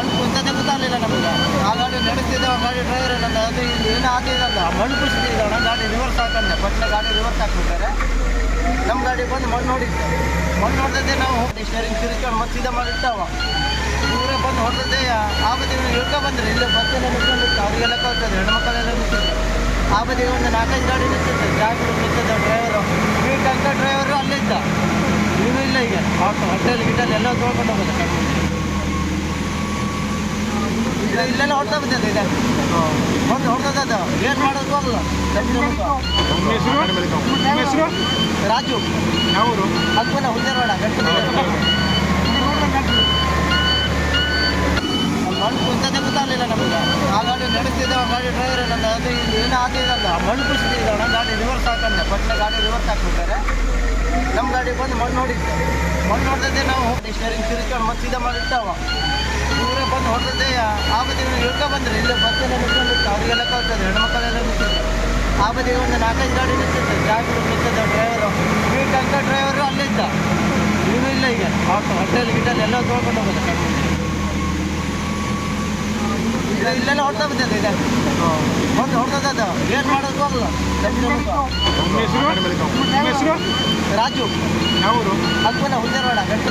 ಮಣ್ಣು ಕುಂತದೇ ಗೊತ್ತಾಗಲಿಲ್ಲ ನಮಗೆ. ಆ ಗಾಡಿ ನಡೆಸ್ತಿದ್ದೆ, ಆ ಗಾಡಿ ಡ್ರೈವರ್ ಏನಂದ, ಅದು ಇಲ್ಲಿ ಏನು ಆಗ್ತಿದ್ದಲ್ಲ ಮಣ್ಣು ಕುಸಿದಿದ್ದಣ ಗಾಡಿ ರಿವರ್ಸ್ ಹಾಕಂದೆ. ಪಟ್ನೆ ಗಾಡಿ ರಿವರ್ಸ್ ಹಾಕ್ಬಿಟ್ಟಾರೆ. ನಮ್ಮ ಗಾಡಿ ಬಂದು ಮಣ್ಣು ನೋಡಿದ್ದೆ. ಮಣ್ಣು ನೋಡ್ದದ್ದೇ ನಾವು ಸ್ಟೇರಿಂಗ್ ತಿರ್ಕೊಂಡು ಮತ್ತೆ ಸೀದಾ ಮಾಡಿರ್ತಾವ ಇವರೇ ಬಂದು ಹೊಡೆದದ್ದೇ ಆ ಬದಿಗೆ ಇಳ್ಕೊ ಬಂದ್ರಿ. ಇಲ್ಲಿ ಬಸ್ಸೆಲ್ಲ ನಿಂತ್ಕೊಂಡಿತ್ತು. ಅವರಿಗೆಲ್ಲ ಕೊಡ್ತದೆ ಹೆಣ್ಣು ಮಕ್ಕಳೆಲ್ಲ ನಿಂತಿದ್ದೆ ಆ ಬದಿಗೆ ಒಂದು ನಾಲ್ಕೈದು ಗಾಡಿ ನಿಂತಿದ್ದೆ ಡ್ರೈವರು ನಿಂತಿದ್ದ ಡ್ರೈವರು ಈ ಟಂಕ ಡ್ರೈವರು ಅಲ್ಲಿದ್ದ ಇವನು ಇಲ್ಲ ಈಗ. ಹೋಟೆಲ್ ಗಿಟಲ್ ಎಲ್ಲ ತೊಳ್ಕೊಂಡು ಹೋಗೋದು. ಇಲ್ಲೆಲ್ಲ ಹೊಡ್ತಾ ಬಿದ್ದದೆ ಈಗ. ಹೊಡೆದು ಹೊಡೆದದ ಏನು ಮಾಡೋದು ಅಲ್ಲ. ನಿಮ್ಮ ಹೆಸರು? ನಿಮ್ಮ ಹೆಸರು? ರಾಜು. ಯಾವರು? ಹಕ್ಕನ ಹುಲ್ಲೇರೋಡ ಮಣ್ಣು ಕುಂತದೇ ಗೊತ್ತಾಗಲಿಲ್ಲ ನಮಗೆ. ಆ ಗಾಡಿ ನಡೆಸ್ತಿದ್ದೆ ಆ ಗಾಡಿ ಡ್ರೈವರ್ ಏನಂದ ಅದು ಇಲ್ಲಿ ಏನು ಆಗ್ತಿದ್ದಲ್ಲ ಮಣ್ಣು ಕುಸಿದಿದ್ದಣ ಗಾಡಿ ರಿವರ್ಸ್ ಹಾಕಂದೆ. ಪಟ್ನೆ ಗಾಡಿ ರಿವರ್ಸ್ ಹಾಕ್ಬಿಟ್ಟಾರೆ ನಮ್ಮ ಗಾಡಿ ಬಂದು ಮಣ್ಣು ನೋಡಿದ್ದೆ. ಮಣ್ಣು ನೋಡ್ದದ್ದೇ ನಾವು. ಸ್ಟೇರಿಂಗ್ ತಿರ್ಸ್ಕೊಂಡು ಮತ್ತೆ ಸೀದಾ ಮಾಡಿರ್ತಾವ ಬಂದು ಹೊಡೆದದ್ದೇ ಆ ಬದಿಗೆ ಇಳ್ಕೊ ಬಂದ್ರಿ. ಇಲ್ಲ ಬಸ್ಸೆಲ್ಲ ನಿಂತ್ಕೊಂಡಿತ್ತು ಅವರಿಗೆಲ್ಲ ಕಳ್ತದೆ ಹೆಣ್ಮಕ್ಳೆಲ್ಲ ನಿಂತಿದ್ರು ಆ ಬದಿಗೆ ಒಂದು ನಾಲ್ಕೈದು ಗಾಡಿ ನಿಂತಿತ್ತು. ಜಾಗರು ನಿಂತಿದ್ದ ಡ್ರೈವರು ಈ ಟಂಕ ಡ್ರೈವರು ಅಲ್ಲಿದ್ದ ಇವನು ಇಲ್ಲ ಈಗ. ಆಟೋ ಹೋಟೆಲ್ ಗಿಟಲ್ ಎಲ್ಲ ತೊಳ್ಕೊಂಡು ಇಲ್ಲ ಇಲ್ಲೆಲ್ಲ ಹೊಡ್ತಾ ಬಿದ್ದದೆ ಈಗ. ಹೊಡೆದು ಹೊಡೆದದ ಏನು ಮಾಡೋದು ಹೋಗಲ್ಲ ಹೆಸರು ರಾಜು. ಅವರು ಹಕ್ಕನ ಹುಲ್ಲೇರೋಡ ಗಂಟೆ